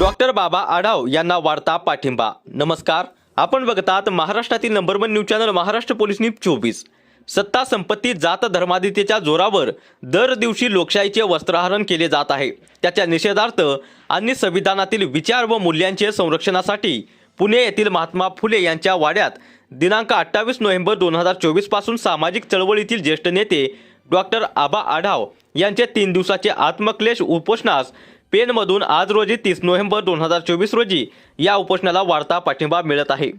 Doctor Baba Adhav यांना वाढता पाठिंबा. नमस्कार. आपण बघतात महाराष्ट्रातील number one news channel Maharashtra police news चोवीस. सत्ता संपत्ती जात धर्मादितेच्या जोरावर दर दिवशी लोकशाहीचे वस्त्रहरण केले जात आहे. त्याच्या निषेधार्थ आणि संविधानातील विचार व मूल्यांचे संरक्षणासाठी पुणे येथील महात्मा फुले यांच्या वाड्यात दिनांक अठ्ठावीस नोव्हेंबर दोन हजार चोवीसपासून सामाजिक चळवळीतील ज्येष्ठ नेते डॉक्टर आबा आढाव यांचे तीन दिवसाचे आत्मक्लेश उपोषणास पेनमधून आज रोजी तीस नोव्हेंबर दोन हजार चोवीस रोजी या उपोषणाला वाढता पाठिंबा मिळत आहे.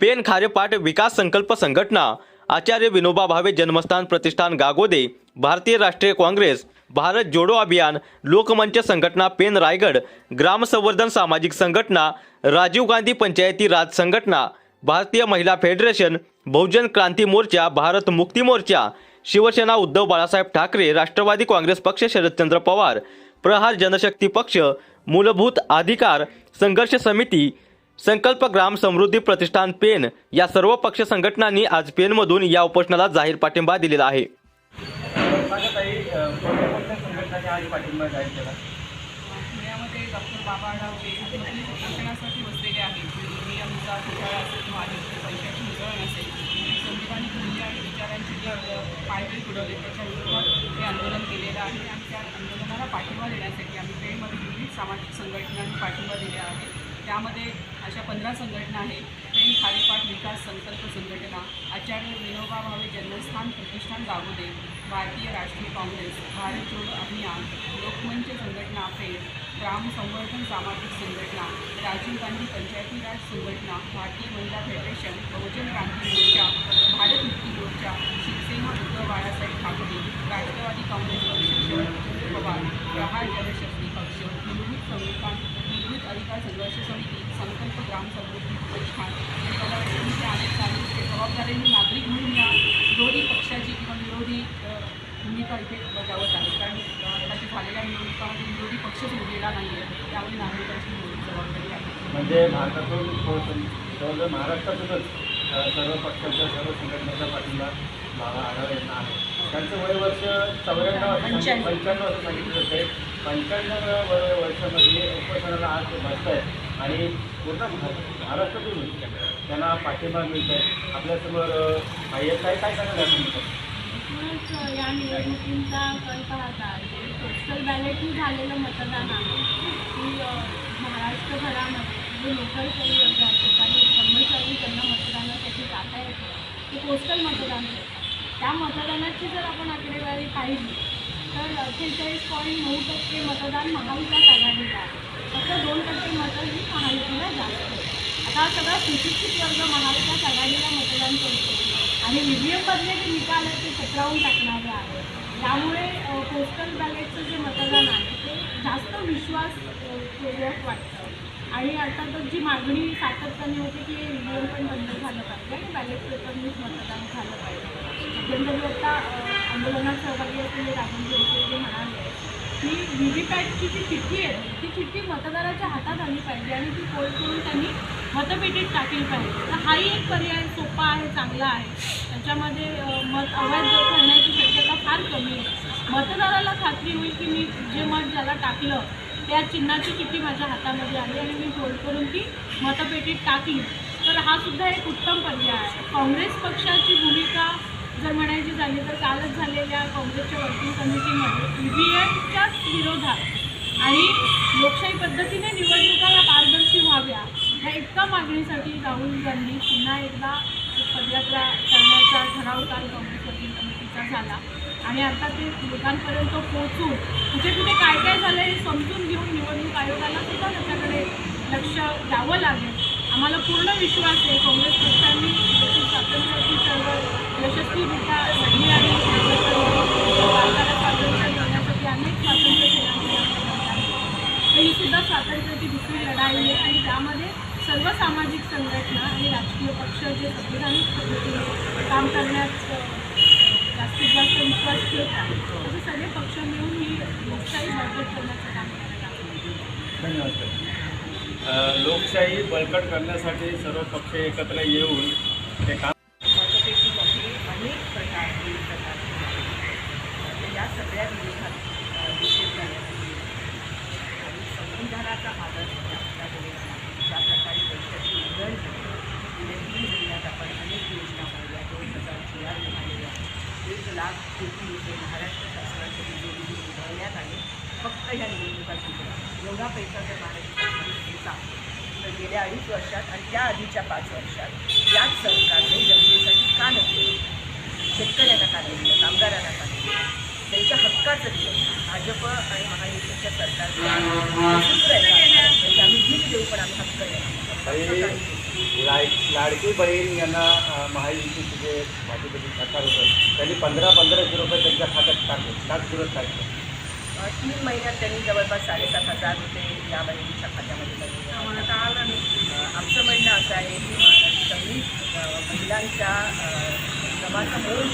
पेन खारेपाट विकास संकल्प संघटना आचार्य विनोबा भावे जन्मस्थान प्रतिष्ठान गागोदे भारतीय राष्ट्रीय काँग्रेस भारत जोडो अभियान लोकमंच संघटना पेन रायगड ग्रामसंवर्धन सामाजिक संघटना राजीव गांधी पंचायती राज संघटना भारतीय महिला फेडरेशन बहुजन क्रांती मोर्चा भारत मुक्ती मोर्चा शिवसेना उद्धव बाळासाहेब ठाकरे राष्ट्रवादी काँग्रेस पक्ष शरदचंद्र पवार प्रहार जनशक्ती पक्ष मूलभूत अधिकार संघर्ष समिती संकल्प ग्राम समृद्धी प्रतिष्ठान पेन या सर्व पक्ष संघटनांनी आज पेनमधून या उपोषणाला जाहीर पाठिंबा दिलेला आहे. पुण्यामध्ये डॉक्टर बाबा बसलेले आहेत आमचा पुतळा असेल किंवा पैशाची असेल संविधानिक मूल्य आणि विचारांची जी पायदळी त्याच्या विरोधात आंदोलन केलेलं आहे आणि त्या आंदोलनाला पाठिंबा देण्यासाठी आम्ही पेणमध्ये विविध सामाजिक संघटनांनी पाठिंबा दिला आहे त्यामध्ये अशा पंधरा संघटना आहेत. पेण खारेपाट विकास संकल्प संघटना आचार्य विनोबा भावे जन्मस्थान प्रतिष्ठान गावोदे भारतीय राष्ट्रीय काँग्रेस भारत जोडो अभियान लोकमंच संघटना पेण ग्राम संवर्धन सामाजिक संघटना राजीव गांधी पंचायती राज संघटना भारतीय महिला फेडरेशन बहुजन क्रांती मोर्चा भारत मुक्ती मोर्चा सिंहदुर्ग बाळासाहेब ठाकरे राष्ट्रवादी काँग्रेस पक्ष शरद पवार प्रहार जनशक्ती पक्ष मूलभूत संविधान मूलभूत अधिकार संघर्ष समिती संकल्प ग्राम समृद्धी प्रतिष्ठान आणि अनेक नागरिक जबाबदारीने नागरिक म्हणून या विरोधी पक्षाची किंवा विरोधी भूमिका इथे बजावत आहे. कारण अ, झालेल्या निवडणुकामध्ये विरोधी पक्षच उरलेला नाही आहे त्यामुळे नागरिकांची जबाबदारी आहे. म्हणजे भारतातून हो, महाराष्ट्रातूनच सर्व पक्षाच्या सर्व संघटनेचा पाठिंबा बाबा आढाव यांना आहे. त्यांचं वय वर्ष चौऱ्याण्णव पंच्याण्णव. असं सांगितलं होते. पंच्याण्णव वय वर्षामध्ये उपोषणाला आज बसत आहे आणि पूर्ण महाराष्ट्रातून त्यांना पाठिंबा मिळत आहे आपल्यासमोर अ, आहे काय काय सांगायला आपण म्हणूनच या निवडणुकींचा कल पाहता पोस्टल बॅलेटनी झालेलं मतदान आहे की महाराष्ट्रभरामध्ये जे आहेत आणि कर्मचारी त्यांना मतदानासाठी जाता येतं ते पोस्टल मतदान करतात. त्या मतदानाची जर आपण आकडेवारी पाहिली तर अठ्ठेचाळीस पॉईंट नऊ टक्के मतदान महाविकास आघाडीला आहे. फक्त दोन टक्के मतं ही महायुतीला जास्त आता सगळा सुशिक्षित वर्ग महाविकास आघाडीला मतदान करतो. आणि ई व्ही एममधले जे निकाल आहेत ते पत्रावून टाकणारे आहे त्यामुळे पोस्टल बॅलेटचं जे मतदान आहे ते जास्त विश्वास वाटतं. आणि अर्थातच जी मागणी सातत्याने होती की ई व्ही एम पण बंद झालं पाहिजे आणि बॅलेट पेपरनीच मतदान झालं पाहिजे. मध्यंतरी आता आंदोलनात सहभागी असलेले राजन जोडसे जे म्हणाले की व्ही व्ही पॅटची जी चिठ्ठी आहे ती चिठ्ठी मतदाराच्या हातात आली पाहिजे आणि ती पोल करून त्यांनी मतपेटीत टाकली पाहिजे. तर हाही एक पर्याय सोपा आहे चांगला आहे. त्याच्यामध्ये मत अवैध करण्याची शक्यता फार कमी आहे. मतदाराला खात्री होईल की मी जे मत ज्याला टाकलं त्या चिन्हाची किती माझ्या हातामध्ये आली आणि मी पोल करून ती मतपेटीत टाकली तर हा सुद्धा एक उत्तम पर्याय आहे. काँग्रेस पक्षाची भूमिका जर म्हणायची झाली तर कालच झालेल्या काँग्रेसच्या वर्किंग कमिटीमध्ये ई व्ही एमच्याच विरोधात आणि लोकशाही पद्धतीने निवडणुकाला पारदर्शी व्हाव्या ह्या इतका मागणीसाठी राहुल गांधी पुन्हा एकदा पदयात्रा करण्याचा ठराव काल काँग्रेस वर्किंग कमिटीचा झाला. आणि आता ते लोकांपर्यंत पोहोचून कुठे कुठे काय काय झालं हे समजून घेऊन निवडणूक आयोगाला सुद्धा त्याच्याकडे लक्ष द्यावं लागेल. आम्हाला पूर्ण विश्वास आहे. काँग्रेस पक्षांनी स्वातंत्र्याची चळवळ यशस्वीरित्या लढली आहे भारताला स्वातंत्र्य देण्यासाठी अनेक स्वातंत्र्य सेनानी ही सुद्धा स्वातंत्र्याची दुसरी लढाई आहे आणि त्यामध्ये सर्व सामाजिक संघटना आणि राजकीय पक्ष जे संविधानिक पद्धतीने काम करण्यात जास्तीत जास्त विश्वास ठेवतात तसे सगळे पक्ष मिळून ही लोकशाही बळकट करण्याचं काम करायला. धन्यवाद लोकशाही बळकट करण्यासाठी सर्व पक्ष एकत्र येऊन ते काम मतपेटीमध्ये अनेक प्रकार या सगळ्या लाभ देखील येथे महाराष्ट्र शासनाच्या निधीमध्ये उभारण्यात आले. फक्त ह्या निवडणुका एवढा पैसा जर महाराष्ट्र तर गेल्या अडीच वर्षात आणि त्या आधीच्या पाच वर्षात याच सरकारने जनतेसाठी का नव्हते शेतकऱ्यांना का दिलं कामगारांना का दिलं त्यांच्या हक्काचं दिलं. भाजप आणि महायुतीच्या सरकारचा. आम्ही भीक देऊ पण आम्ही हक्क देणार लाड लाडकी बहीण यांना महायुतीचे जे भाजपचे सरकार होतं त्यांनी पंधरा पंधराशे रुपये त्यांच्या खात्यात टाकले. सात दिवस टाकले. तीन महिन्यात त्यांनी जवळपास साडेसात हजार रुपये या बहिणीच्या खात्यामध्ये आमचं म्हणणं असं आहे की मा- सगळी महिलांच्या करणं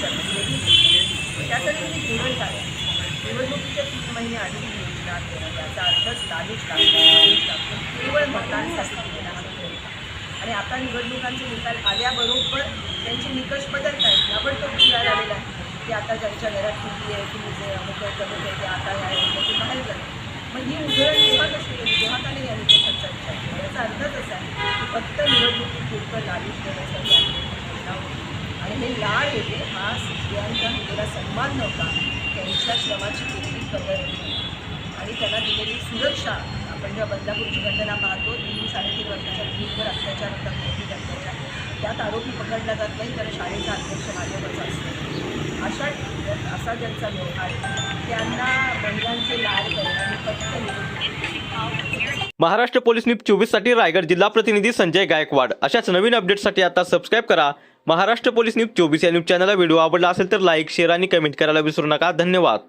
त्यासाठी तुम्ही धोरण काढा निवडणुकीच्या तीन महिने आधी योजना देणं याचा अर्थच लागतो केवळ मतदानासाठी केलेला हा निर्णय होता. आणि आता निवडणुकांचे निकाल आल्याबरोबर त्यांचे निकष बदलत आहेत ताबडतोब विचार आलेला आहे. की आता ज्यांच्या घरात किती आहे की जे अमुक आहे तमुक आहे ते आता आहे ते बाहेर जाते मग ही उदाहरण तेव्हा कशी केली तेव्हा का नाही आम्ही त्याचा विचार केला याचा अर्थच असा आहे की फक्त निवडणुकीपुरतं लालूच देण्यासाठी आम्ही आणि हे लाड होते हा स्त्रियांचा मुलीला सन्मान नव्हता. त्यांच्या श्रमाची कुठली कदर आणि त्यांना दिलेली सुरक्षा आपण जेव्हा बदलापूरची घटना पाहतो तीन साडेतीन वर्षाच्या मुलीवर अत्याचार होतात लैंगिक अत्याचार. त्यात आरोपी पकडला जात नाही तर शाळेचा अध्यक्ष भाजपचा असतो. अशा असा ज्यांचा व्यवहार त्यांना महिलांचे लाड करणं आणि महाराष्ट्र पोलीस न्यूज चोवीससाठी रायगड जिल्हा प्रतिनिधी संजय गायकवाड. अशाच नवीन अपडेटसाठी आता सबस्क्राईब करा. महाराष्ट्र पोलीस न्यूज चोवीस या न्यूज चॅनलला व्हिडिओ आवडला असेल तर लाईक शेअर आणि कमेंट करायला विसरू नका. धन्यवाद.